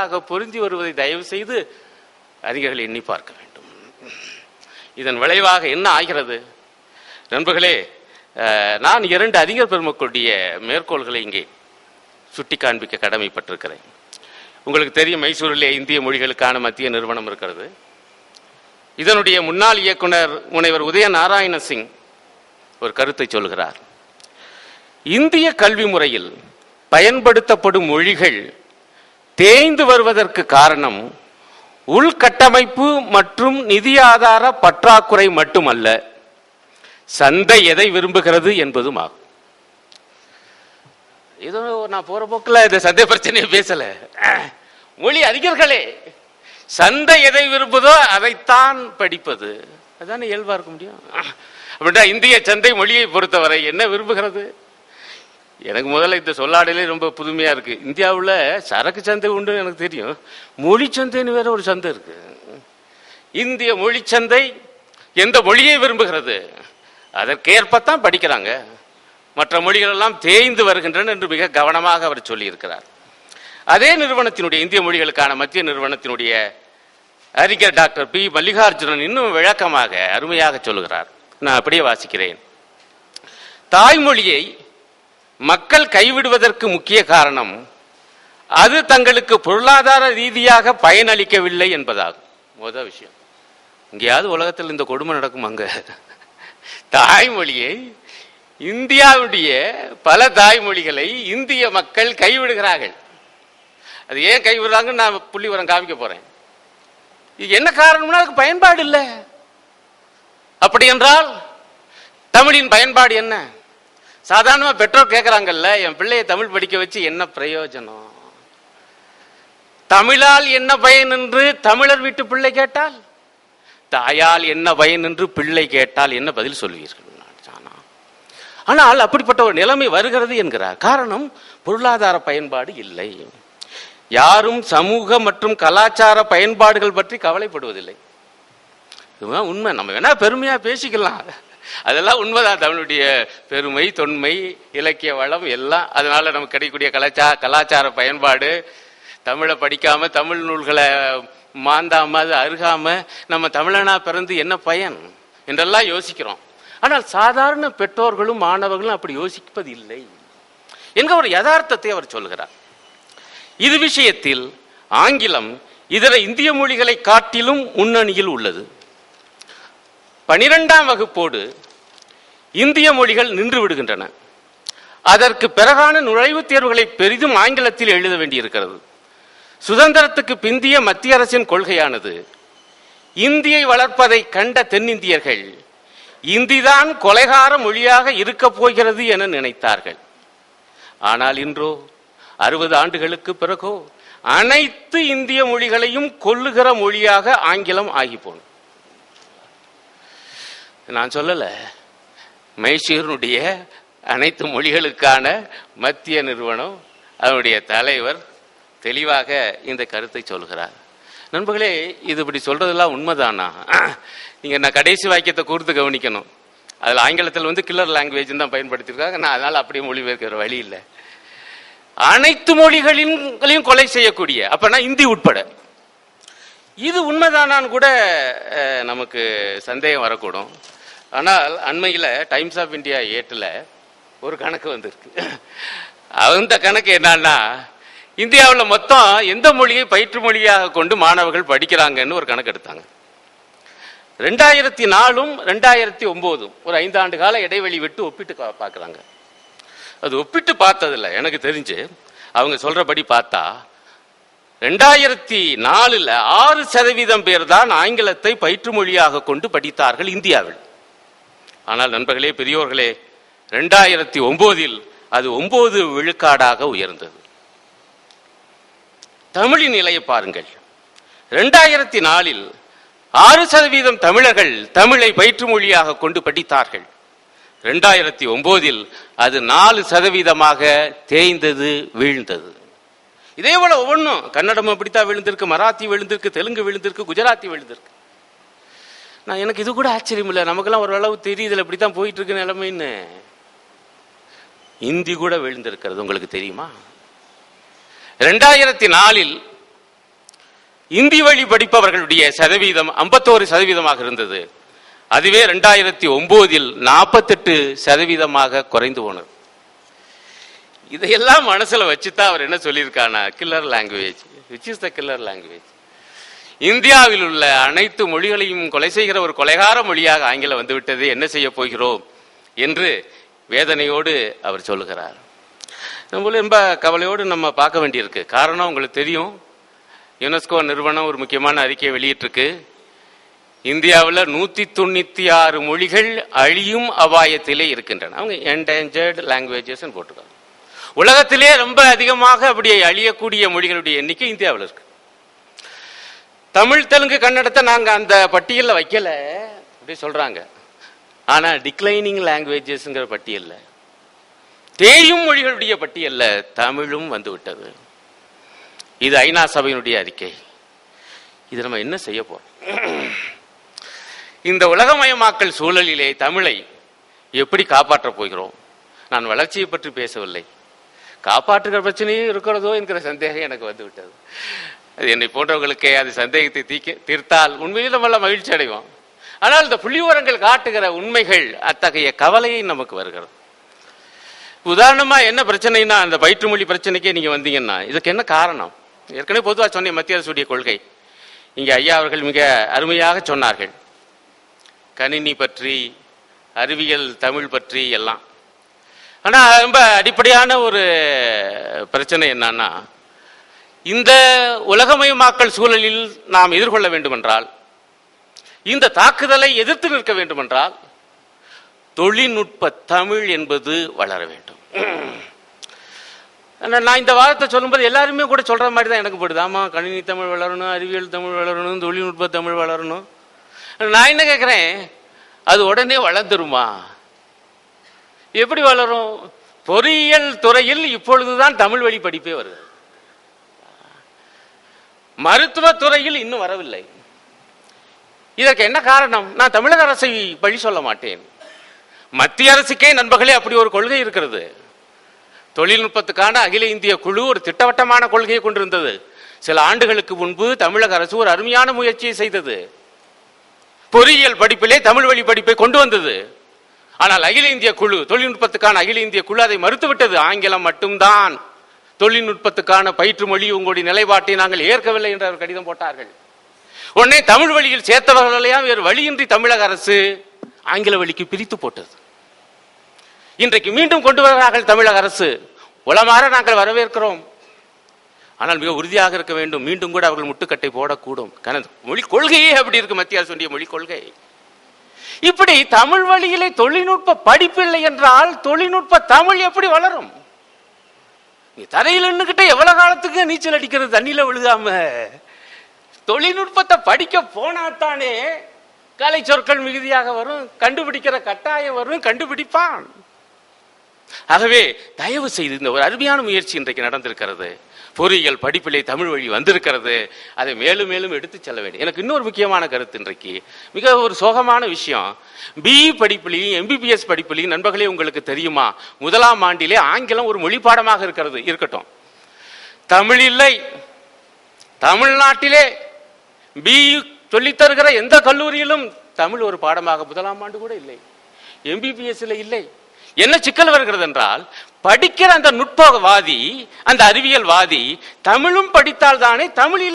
ஆக பொருந்தி வருவதை தயவு செய்து அறிஞர்கள் எண்ணி பார்க்க வேண்டும். இதன் விளைவாக என்ன ஆகிறது? நண்பர்களே நான் இரண்டு அறிஞர் பெருமக்களுடைய மேற்கோள்களை இங்கே சுட்டி காண்பிக்க கடமைப்பட்டிருக்கிறேன். உங்களுக்கு தெரியும் மைசூரிலே இந்திய மொழிகளுக்கான மத்திய நிறுவனம் இருக்கிறது. இதனுடைய முன்னாள் இயக்குனர் முனைவர் உதய நாராயண சிங் ஒரு கருத்தை சொல்கிறார். இந்திய கல்வி முறையில் பயன்படுத்தப்படும் மொழிகள் தேய்ந்து வருவதற்கு காரணம் உள்கட்டமைப்பு மற்றும் நிதி ஆதார பற்றாக்குறை மட்டுமல்ல சந்தை எதை விரும்புகிறது என்பதும் ஆகும். ஏதோ நான் போற போக்கில் இந்த சந்தை பிரச்சனையை பேசல. மொழி அறிஞர்களே சந்தை எதை விரும்புதோ அதைத்தான் படிப்பது. அதானே இயல்பா இருக்க முடியும். அப்படின்னா இந்திய சந்தை மொழியை பொறுத்தவரை என்ன விரும்புகிறது? எனக்கு முதல்ல இந்த சொல்லாடலே ரொம்ப புதுமையாக இருக்குது இந்தியாவில் சரக்கு சந்தை உண்டு எனக்கு தெரியும். மொழி சந்தைன்னு வேற ஒரு சந்தை இருக்கு. இந்திய மொழி சந்தை எந்த மொழியை விரும்புகிறது? அதற்கேற்பத்தான் படிக்கிறாங்க. மற்ற மொழிகள் எல்லாம் தேய்ந்து வருகின்றன என்று மிக கவனமாக அவர் சொல்லியிருக்கிறார். அதே நிறுவனத்தினுடைய இந்திய மொழிகளுக்கான மத்திய நிறுவனத்தினுடைய அறிஞர் டாக்டர் பி. மல்லிகார்ஜுனன் இன்னும் விளக்கமாக அருமையாக சொல்லுகிறார். நான் அப்படியே வாசிக்கிறேன். தாய்மொழியை மக்கள் கைவிடுவதற்கு முக்கிய காரணம் அது தங்களுக்கு பொருளாதார ரீதியாக பயனளிக்கவில்லை என்பதாகும். முதல் விஷயம். எங்கேயாவது உலகத்தில் இந்த கொடுமை நடக்கும் அங்க? தாய்மொழியை இந்தியாவுடைய பல தாய்மொழிகளை இந்திய மக்கள் கைவிடுகிறார்கள். அது ஏன் கைவிடுறாங்கன்னு நான் புள்ளி உரம் காமிக்க போறேன். இது என்ன காரணம்னா அதுக்கு பயன்பாடு இல்லை. அப்படி என்றால் தமிழின் பயன்பாடு என்ன? சாதாரணமாக பெற்றோர் கேட்கறாங்கல்ல என் பிள்ளையை தமிழ் படிக்க வச்சு என்ன பிரயோஜனம்? தமிழால் என்ன பயன் என்று தமிழர் வீட்டு பிள்ளை கேட்டால்? தாயால் என்ன பயன் என்று பிள்ளை கேட்டால் என்ன பதில் சொல்வீர்கள்? ஆனால் அப்படிப்பட்ட ஒரு நிலைமை வருகிறது என்கிறார் காரணம் பொருளாதார பயன்பாடு இல்லை. யாரும் சமூக மற்றும் கலாச்சார பயன்பாடுகள் பற்றி கவலைப்படுவதில்லை. உண்மை. நம்ம வேணா பெருமையா பேசிக்கலாம். அதெல்லாம் உண்மைதான். தமிழுடைய பெருமை தொன்மை இலக்கிய வளம் எல்லாம் அதனால நமக்கு கிடைக்கக்கூடிய கலாச்சா கலாச்சார பயன்பாடு. தமிழை படிக்காம தமிழ் நூல்களை மாந்தாம அது அருகாம நம்ம தமிழனா பிறந்து என்ன பயன் என்றெல்லாம் யோசிக்கிறோம். ஆனால் சாதாரண பெற்றோர்களும் மாணவர்களும் அப்படி யோசிப்பது இல்லை என்கிற ஒரு யதார்த்தத்தை அவர் சொல்கிறார் இது விஷயத்தில் ஆங்கிலம் இதர இந்திய மொழிகளை காட்டிலும் முன்னணியில் உள்ளது. பனிரெண்டாம் வகுப்போடு இந்திய மொழிகள் நின்று விடுகின்றன. அதற்கு பிறகான நுழைவுத் தேர்வுகளை பெரிதும் ஆங்கிலத்தில் எழுத வேண்டியிருக்கிறது. சுதந்திரத்துக்கு பிந்திய மத்திய அரசின் கொள்கையானது இந்தியை வளர்ப்பதை கண்ட தென்னிந்தியர்கள் இந்திதான் கொலைகார மொழியாக இருக்கப் போகிறது என நினைத்தார்கள். ஆனால் இன்றோ அறுபது ஆண்டுகளுக்கு பிறகோ அனைத்து இந்திய மொழிகளையும் கொல்லுகிற மொழியாக ஆங்கிலம் ஆகி போனது நான் சொல்லலை. மைசூரினுடைய அனைத்து மொழிகளுக்கான மத்திய நிறுவனம் அதனுடைய தலைவர் தெளிவாக இந்த கருத்தை சொல்கிறார். நண்பர்களே இது இப்படி சொல்றதெல்லாம் உண்மைதானா? நீங்க நான் கடைசி வாக்கியத்தை கூர்த்து கவனிக்கணும். அதில் ஆங்கிலத்தில் வந்து கில்லர் லாங்குவேஜ் தான் பயன்படுத்தியிருக்காங்க. நான் அதனால அப்படியே மொழிபெயர்க்கிற வழி இல்லை. அனைத்து மொழிகளின் கொலை செய்யக்கூடிய அப்பனா இந்தி உட்பட. இது உண்மைதானான்னு கூட நமக்கு சந்தேகம் வரக்கூடும். ஆனால் அண்மையில் டைம்ஸ் ஆஃப் இந்தியா ஏட்டில் ஒரு கணக்கு வந்திருக்கு. அந்த கணக்கு என்னன்னா இந்தியாவில் மொத்தம் எந்த மொழியை பயிற்று மொழியாக கொண்டு மாணவர்கள் படிக்கிறாங்கன்னு ஒரு கணக்கு எடுத்தாங்க. ரெண்டாயிரத்தி நாலும் ரெண்டாயிரத்தி ஒம்போதும் ஒரு ஐந்தாண்டு கால இடைவெளி விட்டு ஒப்பிட்டு பார்க்குறாங்க. அது ஒப்பிட்டு பார்த்ததில்ல எனக்கு தெரிஞ்சு. அவங்க சொல்றபடி பார்த்தா ரெண்டாயிரத்தி நாலுல ஆறு சதவீதம் பேர் தான் ஆங்கிலத்தை பயிற்று மொழியாக கொண்டு படித்தார்கள் இந்தியாவில். ஆனால் நண்பர்களே பெரியோர்களே ரெண்டாயிரத்தி ஒன்பதில் அது ஒன்பது விழுக்காடாக உயர்ந்தது. தமிழின் நிலையை பாருங்கள். ரெண்டாயிரத்தி நாலில் ஆறு சதவீதம் தமிழர்கள் தமிழை பயிற்று மொழியாக கொண்டு படித்தார்கள். ரெண்டாயிரத்தி ஒன்பதில் அது நாலு சதவீதமாக தேய்ந்தது வீழ்ந்தது. இதே போல ஒவ்வொன்றும் கன்னடம் அப்படித்தான் விழுந்திருக்கு மராத்தி விழுந்திருக்கு தெலுங்கு விழுந்திருக்கு குஜராத்தி விழுந்திருக்கு. நான் எனக்கு இது கூட ஆச்சரியம் இல்லை. நமக்கெல்லாம் ஓரளவு தெரியுதுல இப்படித்தான் போயிட்டு இருக்கு நிலைமைன்னு. இந்தி கூட விழுந்திருக்கிறது உங்களுக்கு தெரியுமா? ரெண்டாயிரத்தி நாலில் இந்தி வழி படிப்பவர்களுடைய சதவீதம் 51% சதவீதமாக இருந்தது. அதுவே ரெண்டாயிரத்தி ஒன்பதில் நாற்பத்தெட்டு சதவீதமாக குறைந்து போனது. இதையெல்லாம் மனசில் வச்சுதான் அவர் என்ன சொல்லியிருக்கானா killer language which is the killer language இந்தியாவில் உள்ள அனைத்து மொழிகளையும் கொலை செய்கிற ஒரு கொலைகார மொழியாக ஆங்கிலம் வந்துவிட்டது. என்ன செய்ய போகிறோம்? என்று வேதனையோடு அவர் சொல்லுகிறார். நம்ம ரொம்ப கவலையோடு நம்ம பார்க்க வேண்டியிருக்கு. காரணம் உங்களுக்கு தெரியும். யுனெஸ்கோ நிறுவனம் ஒரு முக்கியமான அறிக்கையை வெளியிட்டிருக்கு. இந்தியாவில் நூத்தி தொண்ணூத்தி ஆறு மொழிகள் அழியும் அபாயத்திலே இருக்கின்றன. அவங்க என்டேஞ்சர்டு லாங்குவேஜஸ் போட்டிருக்காங்க. உலகத்திலே ரொம்ப அதிகமாக அப்படி அழியக்கூடிய மொழிகளுடைய எண்ணிக்கை இந்தியாவில் இருக்கு. தமிழ் தெலுங்கு கன்னடத்தை நாங்கள் அந்த பட்டியலில் வைக்கல. அப்படி சொல்றாங்க. ஆனால் டிக்ளைனிங் லாங்குவேஜஸ்ங்கிற பட்டியலில் தேயும் மொழிகளுடைய பட்டியலில் தமிழும் வந்து விட்டது. இது ஐநா சபையினுடைய அறிக்கை. இது நம்ம என்ன செய்ய போறோம்? இந்த உலகமயமாக்கல் சூழலிலே தமிழை எப்படி காப்பாற்றப் போகிறோம்? நான் வளர்ச்சியை பற்றி பேசவில்லை. காப்பாற்றுகிற பிரச்சனையும் இருக்கிறதோ என்கிற சந்தேகம் எனக்கு வந்து விட்டது. அது என்னை போன்றவர்களுக்கே அது சந்தேகத்தை தீக்க தீர்த்தால் உண்மையில் நம்மள மகிழ்ச்சி அடைவோம். ஆனால் இந்த புள்ளிவரங்கள் காட்டுகிற உண்மைகள் அத்தகைய கவலையை நமக்கு வருகிறது. உதாரணமாக என்ன பிரச்சனைனா அந்த வயிற்றுமொழி பிரச்சனைக்கே நீங்கள் வந்தீங்கன்னா இதுக்கு என்ன காரணம்? ஏற்கனவே பொதுவாக சொன்னேன் மத்திய அரசுடைய கொள்கை. இங்கே ஐயா அவர்கள் மிக அருமையாக சொன்னார்கள். கணினி பற்றி அறிவியல் தமிழ் பற்றி எல்லாம். ஆனால் ரொம்ப அடிப்படையான ஒரு பிரச்சனை என்னன்னா இந்த உலகமயமாக்கல் சூழலில் நாம் எதிர்கொள்ள வேண்டுமென்றால் இந்த தாக்குதலை எதிர்த்து நிற்க வேண்டுமென்றால் தொழில்நுட்ப தமிழ் என்பது வளர வேண்டும். நான் இந்த வாரத்தை சொல்லும்போது எல்லாருமே கூட சொல்கிற மாதிரி தான் எனக்கு போடுது. ஆமாம் கணினி தமிழ் வளரணும் அறிவியல் தமிழ் வளரணும் தொழில்நுட்ப தமிழ் வளரணும். நான் என்ன கேட்குறேன் அது உடனே வளர்ந்துருமா? எப்படி வளரும்? பொறியியல் துறையில் இப்பொழுதுதான் தமிழ் வழி படிப்பே வருது. மருத்துவத்துறையில் இன்னும் வரவில்லை. இதற்கு என்ன காரணம்? நான் தமிழக அரசை பழி சொல்ல மாட்டேன். மத்திய அரசுக்கே நண்பர்களே அப்படி ஒரு கொள்கை இருக்கிறது. தொழில்நுட்பத்துக்கான அகில இந்திய குழு ஒரு திட்டவட்டமான கொள்கையை கொண்டிருந்தது. சில ஆண்டுகளுக்கு முன்பு தமிழக அரசு ஒரு அருமையான முயற்சியை செய்தது. பொறியியல் படிப்பிலே தமிழ் வழி படிப்பை கொண்டு வந்தது. ஆனால் அகில இந்திய குழு தொழில்நுட்பத்துக்கான அகில இந்திய குழு அதை மறுத்துவிட்டது. ஆங்கிலம் மட்டும்தான். தொழில்நுட்பத்துக்கான பயிற்று மொழி உங்களுடைய நிலைப்பாட்டை நாங்கள் ஏற்கவில்லை என்று அவர் கடிதம் போட்டார்கள். உடனே தமிழ் வழியில் சேர்த்தவர்களையும் வேறு வழியின்றி தமிழக அரசு ஆங்கில வழிக்கு பிரித்து போட்டது. இன்றைக்கு மீண்டும் கொண்டு வருகிறார்கள் தமிழக அரசு. உளமாற நாங்கள் வரவேற்கிறோம். ஆனால் மிக உறுதியாக இருக்க வேண்டும். மீண்டும் கூட அவர்கள் முட்டுக்கட்டை போடக்கூடும். கனது. மொழி கொள்கையே அப்படி இருக்கு மத்திய அரசுடைய மொழி கொள்கை. இப்படி தமிழ் வழியிலே தொழில்நுட்ப படிப்பில்லை என்றால் தொழில்நுட்ப தமிழ் எப்படி வளரும்? நீ தரையில் நின்னுகிட்ட எவ்வளவு காலத்துக்கு நீச்சல் அடிக்கிறது? தண்ணியில விழுகாம. தொழில்நுட்பத்தை படிக்க போனாத்தானே கலை சொற்கள் மிகுதியாக வரும் கண்டுபிடிக்கிற கட்டாயம் வரும் கண்டுபிடிப்பான். ஆகவே தயவு செய்து இந்த ஒரு அருமையான முயற்சி இன்றைக்கு நடந்திருக்கிறது. பொறியியல் படிப்பிலே தமிழ் வழி வந்திருக்கிறது. அதை மேலும் மேலும் எடுத்து செல்ல வேண்டும். எனக்கு இன்னொரு முக்கியமான கருத்து இன்றைக்கு. மிக ஒரு சோகமான விஷயம். பிஇ படிப்பிலையும் எம்பிபிஎஸ் படிப்புலையும் நண்பர்களே உங்களுக்கு தெரியுமா? முதலாம் ஆண்டிலே ஆங்கிலம் ஒரு மொழி பாடமாக இருக்கிறது இருக்கட்டும். தமிழ் இல்லை. தமிழ்நாட்டிலே பிஇ சொல்லித் தருகிற எந்த கல்லூரியிலும் தமிழ் ஒரு பாடமாக முதலாம் ஆண்டு கூட இல்லை. எம்பிபிஎஸ்ல இல்லை. என்ன சிக்கல் வருகிறது என்றால் படிக்கிற அந்த நுட்பவாதி அந்த அறிவியல்வாதி தமிழும் படித்தால் தானே தமிழில்